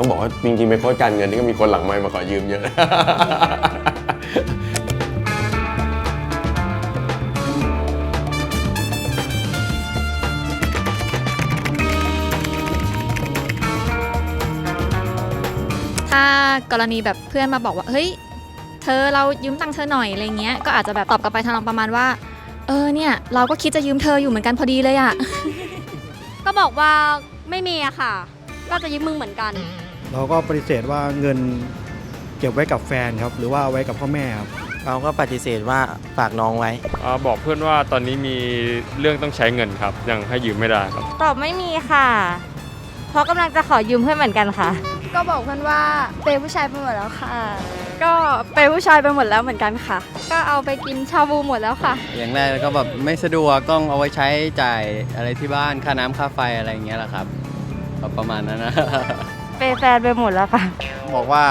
ต้องบอกว่าจริงๆเป็นโค้ชการเงินนี่ก็มีคนหลังไมค์มาขอยืมเยอะ ถ้ากรณีแบบเพื่อนมาบอกว่า เฮ้ย เธอเรายืมตังค์เธอหน่อยอะไรเงี้ย ก็อาจจะแบบตอบกลับไปทางเราประมาณว่า เออเนี่ย เราก็คิดจะยืมเธออยู่เหมือนกันพอดีเลยอะ ก็บอกว่าไม่มีอะค่ะ ก็จะยืมมึงเหมือนกัน เราก็ปฏิเสธว่าเงินเก็บไว้กับแฟนครับ หรือว่าเอาไว้กับพ่อแม่ครับเราก็ปฏิเสธว่าฝากน้องไว้อ่าบอกเพื่อนว่าตอนนี้มีเรื่องต้องใช้เงินครับ ยังให้ยืมไม่ได้ครับ ตอบไม่มีค่ะ เพราะกำลังจะขอยืมเพื่อนเหมือนกันค่ะ ก็บอกเพื่อนว่าเปย์ผู้ชายไปหมดแล้วค่ะ ก็ไปผู้ชายไปหมดแล้วเหมือนกันค่ะ ก็เอาไปกินชาบูหมดแล้วค่ะ อย่างแรกก็แบบไม่สะดวกต้องเอาไว้ใช้จ่ายอะไรที่บ้านค่าน้ำค่าไฟอะไรอย่างเงี้ยแหละครับก็ประมาณนั้นนะ เปย์แฟนไปหมดแล้วค่ะ บอกว่า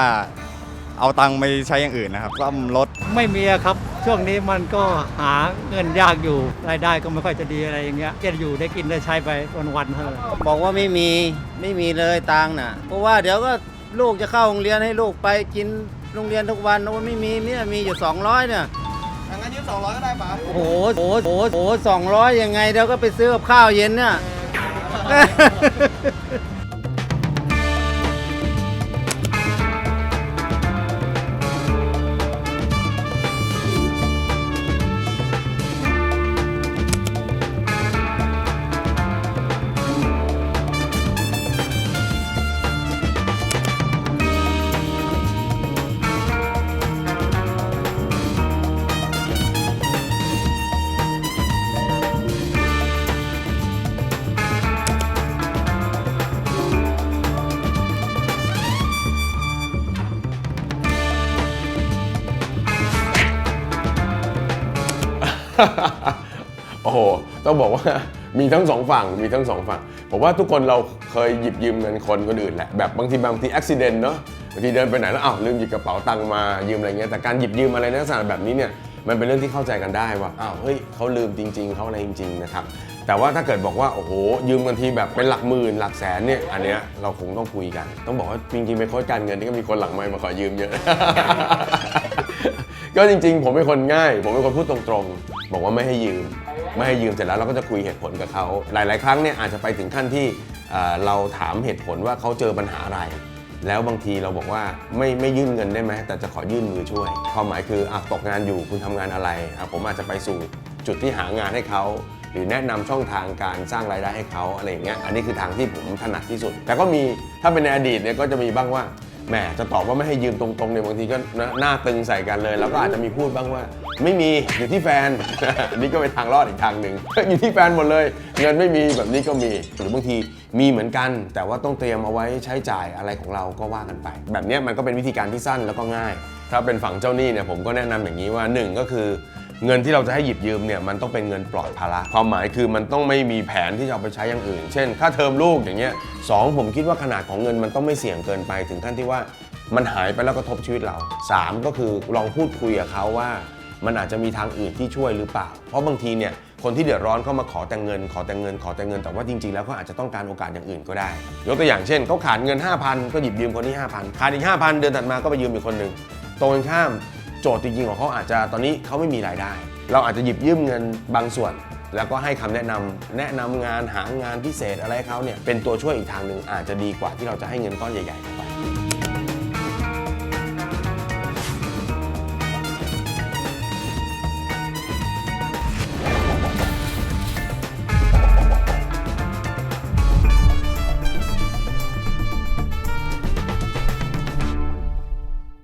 เอาตังค์ไปใช้อย่างอื่นนะครับซ่อมรถไม่มีอะครับ ช่วงนี้มันก็หาเงินยากอยู่รายได้ก็ไม่ค่อยจะดีอะไรอย่างเงี้ยจะอยู่ได้กินได้ใช้ไปวันๆเท่านั้นบอกว่าไม่มีไม่มีเลยตังค์น่ะ เพราะว่าเดี๋ยวก็ลูกจะเข้าโรงเรียนให้ลูกไปกินโรงเรียนทุกวันโอ้ไม่มีเนี่ยมีอยู่ 200เนี่ยงั้นยืม200 ก็ได้ปะโอ้โหโอ้โหโอ้โหโอ้โหสองร้อยยังไงเดี๋ยวก็ไปซื้อกับข้าวเย็นเนี่ย โอ้โห ต้องบอกว่ามีทั้งสองฝั่ง มีทั้งสองฝั่ง ผมว่าทุกคนเราเคยหยิบยืมเงินคนคนอื่นแหละ แบบบางทีบางทีอุบิเหตุเนาะ บางทีเดินไปไหนแล้วอ้าวลืมหยิบกระเป๋าตังค์มายืมอะไรเงี้ย แต่การหยิบยืมอะไรในลักษณะแบบนี้เนี่ย มันเป็นเรื่องที่เข้าใจกันได้ว่า อ้าว เฮ้ยเขาลืมจริง ๆ เขาอะไรจริง ๆ นะครับ แต่ว่าถ้าเกิดบอกว่า โอ้โห ยืมกันทีแบบเป็นหลักหมื่นหลักแสนเนี่ย อันเนี้ยเราคงต้องคุยกัน ต้องบอกว่าจริงๆเป็นโค้ชการเงินนี่ก็มีคนหลังไมค์มาขอยืมเยอะ ก็จริง ๆ ผมเป็นคนง่าย ผมเป็นคนพูดตรงๆ บอกว่าไม่ให้ยืม ไม่ให้ยืมเสร็จแล้วเราก็จะคุยเหตุผลกับเขา หลาย ๆ ครั้งเนี่ยอาจจะไปถึงขั้นที่เอ่อเราถามเหตุผลว่าเขาเจอปัญหาอะไร แล้วบางทีเราบอกว่าไม่ไม่ยื่นเงินได้ไหมแต่จะขอยื่นมือช่วยความหมายคืออะตกงานอยู่คุณทำงานอะไรอะผมอาจจะไปสู่จุดที่หางานให้เขา หรือแนะนำช่องทางการสร้างรายได้ให้เขาอะไรอย่างเงี้ยอันนี้คือทางที่ผมถนัดที่สุด แต่ก็มีถ้าเป็นในอดีตเนี่ยก็จะมีบ้างว่า แหมจะตอบว่าไม่ให้ยืมตรงๆเนี่ยบางทีก็น้าหน้าตึงใส่กันเลย แล้วก็อาจจะมีพูดบ้างว่า ไม่มีอยู่ที่แฟนอันนี้ก็เป็นทางรอดอีกทางหนึ่ง อยู่ที่แฟนหมดเลย เงินไม่มีแบบนี้ก็มี หรือบางทีมีเหมือนกัน แต่ว่าต้องเตรียมเอาไว้ใช้จ่ายอะไรของเราก็ว่ากันไป แบบนี้มันก็เป็นวิธีการที่สั้นแล้วก็ง่าย ถ้าเป็นฝั่งเจ้าหนี้เนี่ยผมก็แนะนำอย่างนี้ว่าหนึ่งก็คือ เงินที่เราจะให้หยิบยืมเนี่ยมันต้องเป็นเงินปลอดภาระความหมายคือมันต้องไม่มีแผนที่จะเอาไปใช้อย่างอื่น เช่น ค่าเทอมลูกอย่างเงี้ยสองผมคิดว่าขนาดของเงินมันต้องไม่เสี่ยงเกินไปถึงขั้นที่ว่ามันหายไปแล้วกระทบชีวิตเราสามก็คือลองพูดคุยกับเขาว่า มันอาจจะมีทางอื่นที่ช่วยหรือเปล่า เพราะบางทีเนี่ยคนที่เดือดร้อนเข้ามาขอแต่งเงิน ขอแต่งเงินขอแต่งเงินแต่ว่าจริงๆ แล้วเขาอาจจะต้องการโอกาสอย่างอื่นก็ได้ ยกตัวอย่างเช่นเขาขาดเงิน 5,000 ก็หยิบยืมคนที่ 5,000 ขาดอีก 5,000 เดือนถัดมาก็ไปยืมอีกคนหนึ่งตรงข้าม โจทย์จริงๆของเขาอาจจะตอนนี้เขาไม่มีรายได้ เราอาจจะหยิบยืมเงินบางส่วน แล้วก็ให้คำแนะนำแนะนำงานหางานพิเศษอะไรเขาเนี่ยเป็นตัวช่วยอีกทางหนึ่งอาจจะดีกว่าที่เราจะให้เงินก้อนใหญ่ๆเข้าไป